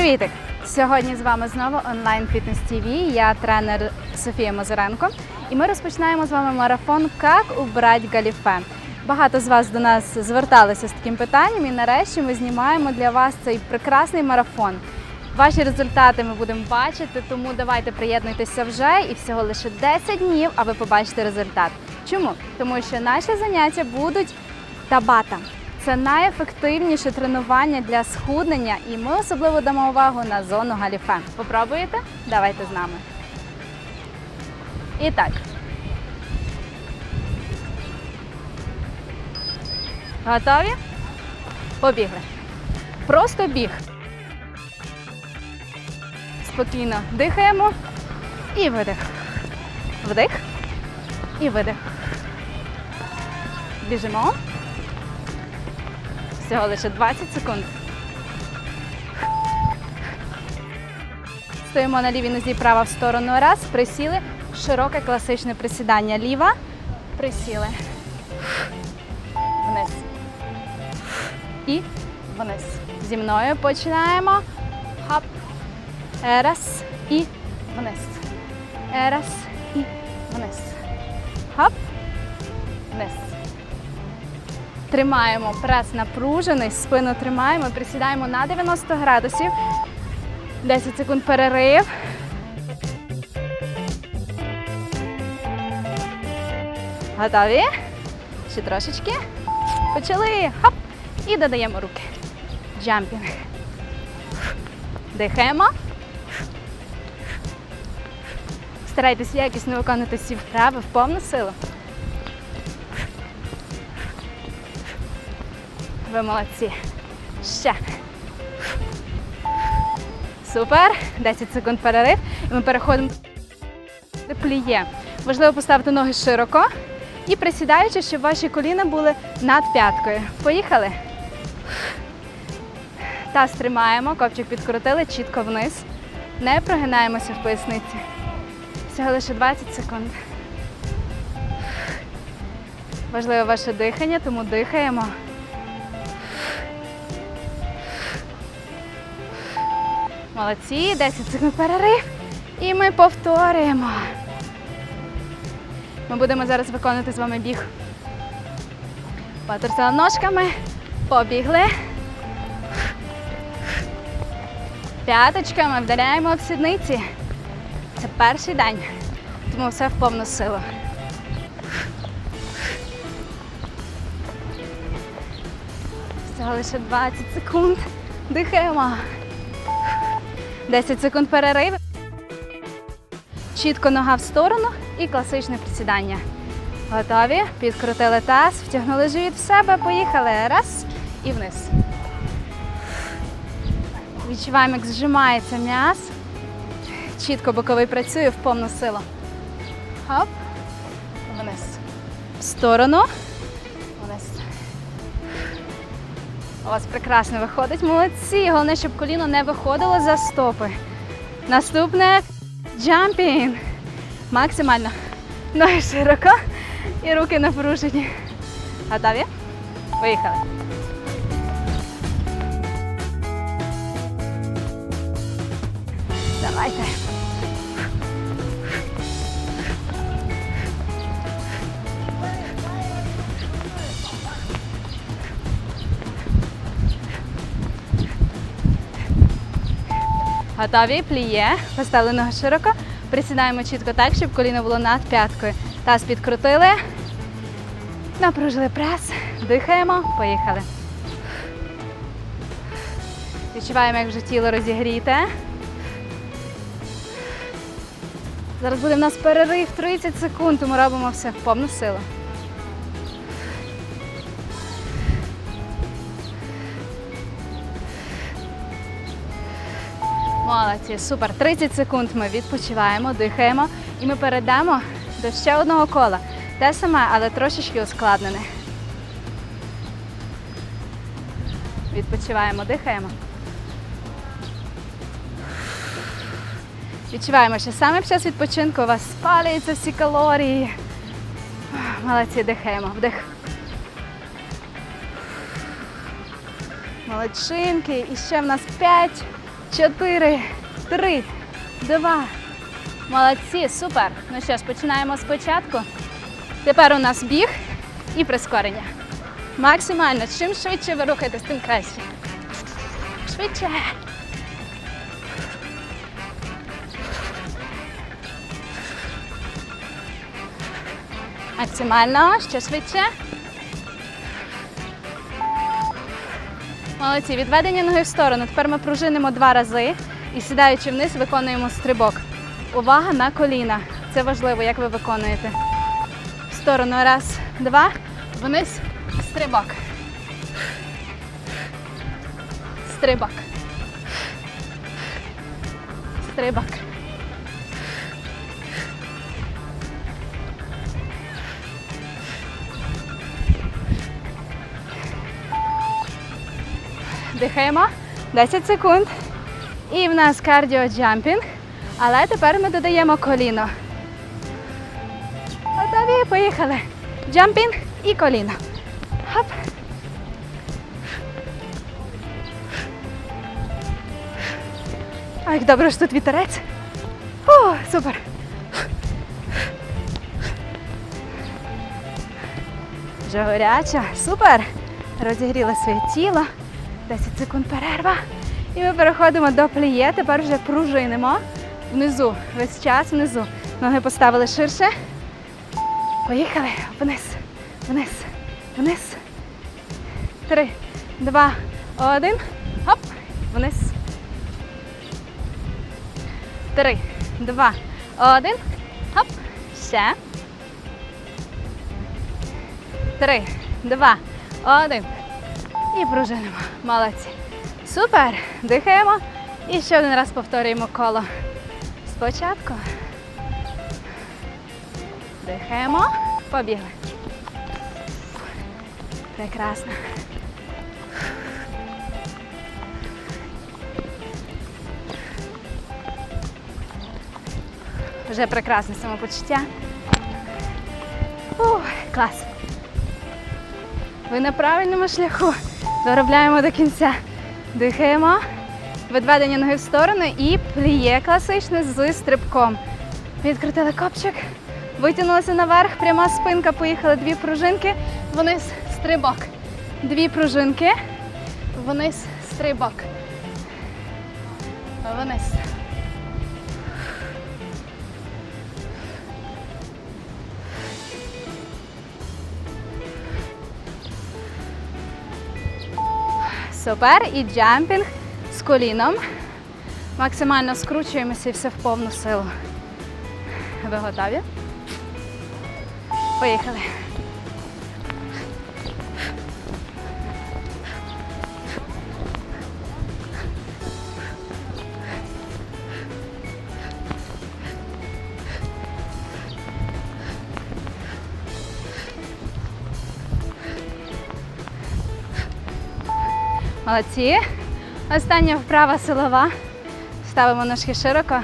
Привітик! Сьогодні з вами знову онлайн фітнес ТВ. Я тренер Софія Мазуренко. І ми розпочинаємо з вами марафон Как убрати галіфе. Багато з вас до нас зверталися з таким питанням, і нарешті ми знімаємо для вас цей прекрасний марафон. Ваші результати ми будемо бачити, тому давайте приєднуйтеся вже і всього лише 10 днів, а ви побачите результат. Чому? Тому що наші заняття будуть табата. Це найефективніше тренування для схуднення, і ми особливо дамо увагу на зону галіфе. Попробуєте? Давайте з нами. І так. Готові? Побігли. Просто біг. Спокійно дихаємо і видих. Вдих і видих. Біжимо. Всього лише 20 секунд. Стоїмо на лівій нозі права в сторону. Раз. Присіли. Широке класичне присідання. Ліва. Присіли. Вниз. І вниз. Зі мною починаємо. Хоп. Раз. І вниз. Раз. І вниз. Хоп. Вниз. Тримаємо прес напружений, спину тримаємо, присідаємо на 90 градусів. 10 секунд перерив. Готові? Ще трошечки. Почали. Хоп. І додаємо руки. Джампінг. Дихаємо. Старайтесь якісно виконувати всі вправи в повну силу. Ви молодці. Ще. Супер. 10 секунд перерив. І ми переходимо до пліє. Важливо поставити ноги широко і присідаючи, щоб ваші коліна були над п'яткою. Поїхали. Таз тримаємо, копчик підкрутили, чітко вниз. Не прогинаємося в поясниці. Всього лише 20 секунд. Важливо ваше дихання, тому дихаємо. Молодці, 10 секунд перерив. І ми повторюємо. Ми будемо зараз виконувати з вами біг. Потерсили ножками. Побігли. П'яточками вдаряємо в сідниці. Це перший день, тому все в повну силу. Всього лише 20 секунд. Дихаємо. 10 секунд перерив. Чітко нога в сторону і класичне присідання. Готові? Підкрутили таз, втягнули живіт в себе, поїхали. Раз і вниз. Відчуваємо, як зжимається м'яз. Чітко боковий працює в повну силу. Хоп. Вниз. В сторону. Вас прекрасно виходить. Молодці. Головне, щоб коліно не виходило за стопи. Наступне джампінг. Максимально. Ноги широко і руки напружені. Готові? Поїхали. Давайте. Готові, пліє. Поставили ноги широко. Присідаємо чітко так, щоб коліно було над п'яткою. Таз підкрутили. Напружили прес. Дихаємо. Поїхали. Відчуваємо, як вже тіло розігріте. Зараз буде в нас перерив 30 секунд, тому робимо все в повну силу. Молодці, супер. 30 секунд ми відпочиваємо, дихаємо і ми перейдемо до ще одного кола. Те саме, але трошечки ускладнене. Відпочиваємо, дихаємо. Відчуваємо, що саме під час відпочинку у вас спалюються всі калорії. Молодці, дихаємо. Вдих. Молодчинки. І ще в нас 5, чотири, три, два. Молодці, супер. Ну що ж, починаємо спочатку. Тепер у нас біг і прискорення. Максимально. Чим швидше ви рухаєтесь, тим краще. Швидше. Максимально, ще швидше. Молодці, відведення ноги в сторону. Тепер ми пружинимо два рази і сідаючи вниз, виконуємо стрибок. Увага на коліна. Це важливо, як ви виконуєте. В сторону раз, два, вниз, стрибок. Стрибок. Стрибок. Дихаємо 10 секунд. І в нас кардіо-джампінг. Але тепер ми додаємо коліно. Готові? Поїхали. Джампінг і коліно. Хоп. Ой, добре, що тут вітерець. О, супер. Вже горяча. Супер. Розігріли своє тіло. 10 секунд перерва. І ми переходимо до пліє. Тепер вже пружинимо внизу. Весь час внизу. Ноги поставили ширше. Поїхали. Вниз. Вниз. Вниз. Три, два, один. Хоп. Вниз. Три, два, один. Хоп. Ще. Три, два, один. І пружинимо. Молодці. Супер. Дихаємо. І ще один раз повторюємо коло. Спочатку. Дихаємо. Побігли. Прекрасно. Вже прекрасне самопочуття. Ух, клас. Ви на правильному шляху. Доробляємо до кінця. Дихаємо. Відведення ноги в сторону і пліє класичне з стрибком. Відкрутили копчик, витягнулися наверх, пряма спинка, поїхали дві пружинки, вниз стрибок. Дві пружинки, вниз стрибок. Вниз. Супер. І джампінг з коліном. Максимально скручуємося і все в повну силу. Ви готові? Поїхали. Молодці. Остання вправа силова. Ставимо ножки широко.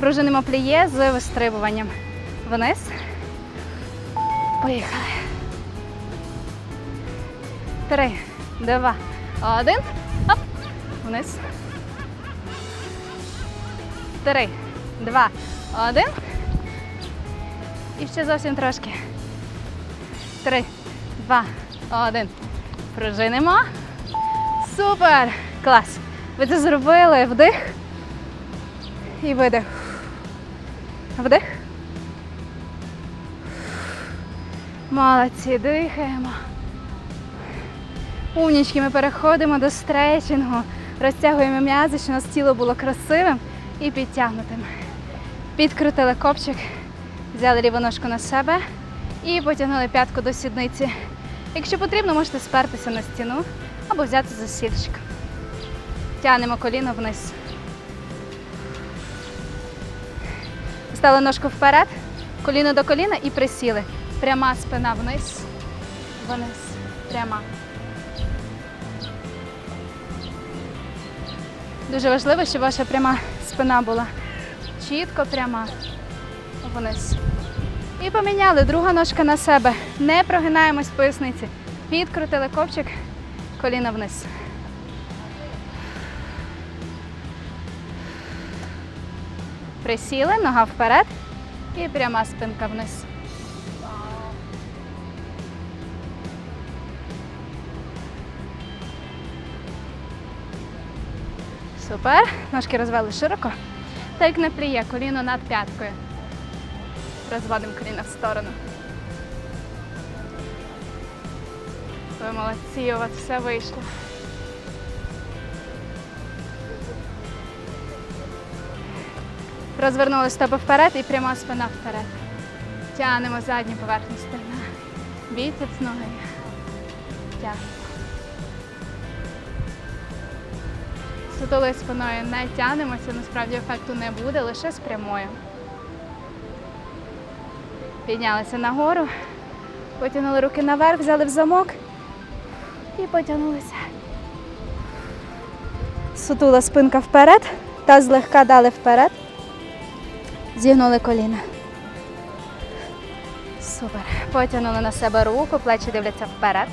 Пружинимо пліє з вистрибуванням. Вниз. Поїхали. Три, два, один. Оп. Вниз. Три, два, один. І ще зовсім трошки. Три, два, один. Пружинимо. Супер! Клас! Ви це зробили. Вдих. І видих. Вдих. Молодці, дихаємо. Умнічки, ми переходимо до стретчингу. Розтягуємо м'язи, щоб у нас тіло було красивим і підтягнутим. Підкрутили копчик, взяли ліву ножку на себе і потягнули п'ятку до сідниці. Якщо потрібно, можете спертися на стіну або взяти за сіточку. Тягнемо коліно вниз. Стали ножку вперед, коліно до коліна і присіли. Пряма спина вниз, вниз, пряма. Дуже важливо, щоб ваша пряма спина була чітко пряма вниз. І поміняли друга ножка на себе. Не прогинаємось в поясниці. Підкрутили копчик, коліна вниз. Присіли, нога вперед і пряма спинка вниз. Супер. Ножки розвели широко. Так на пліє, коліно над п'яткою. Розводимо коліна в сторону. Ви молодці, у вас все вийшло. Розвернули стопи вперед і пряма спина вперед. Тягнемо задню поверхню стегна. Біцепс ноги. Тягнемо. Сутулою спиною не тягнемося, насправді ефекту не буде, лише з прямою. Піднялися нагору, потягнули руки наверх, взяли в замок і потягнулися. Сутула спинка вперед, та злегка дали вперед. Зігнули коліна. Супер. Потягнули на себе руку, плечі дивляться вперед.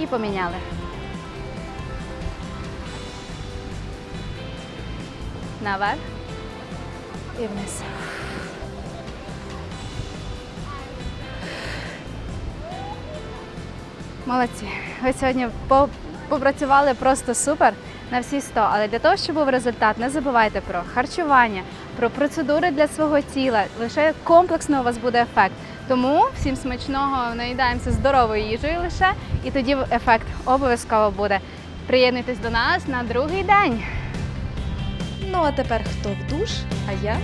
І поміняли. Наверх і вниз. Молодці. Ви сьогодні попрацювали просто супер на всі 100. Але для того, щоб був результат, не забувайте про харчування, про процедури для свого тіла. Лише комплексно у вас буде ефект. Тому всім смачного наїдаємося здоровою їжею лише, і тоді ефект обов'язково буде. Приєднуйтесь до нас на другий день. Ну а тепер хто в душ, а я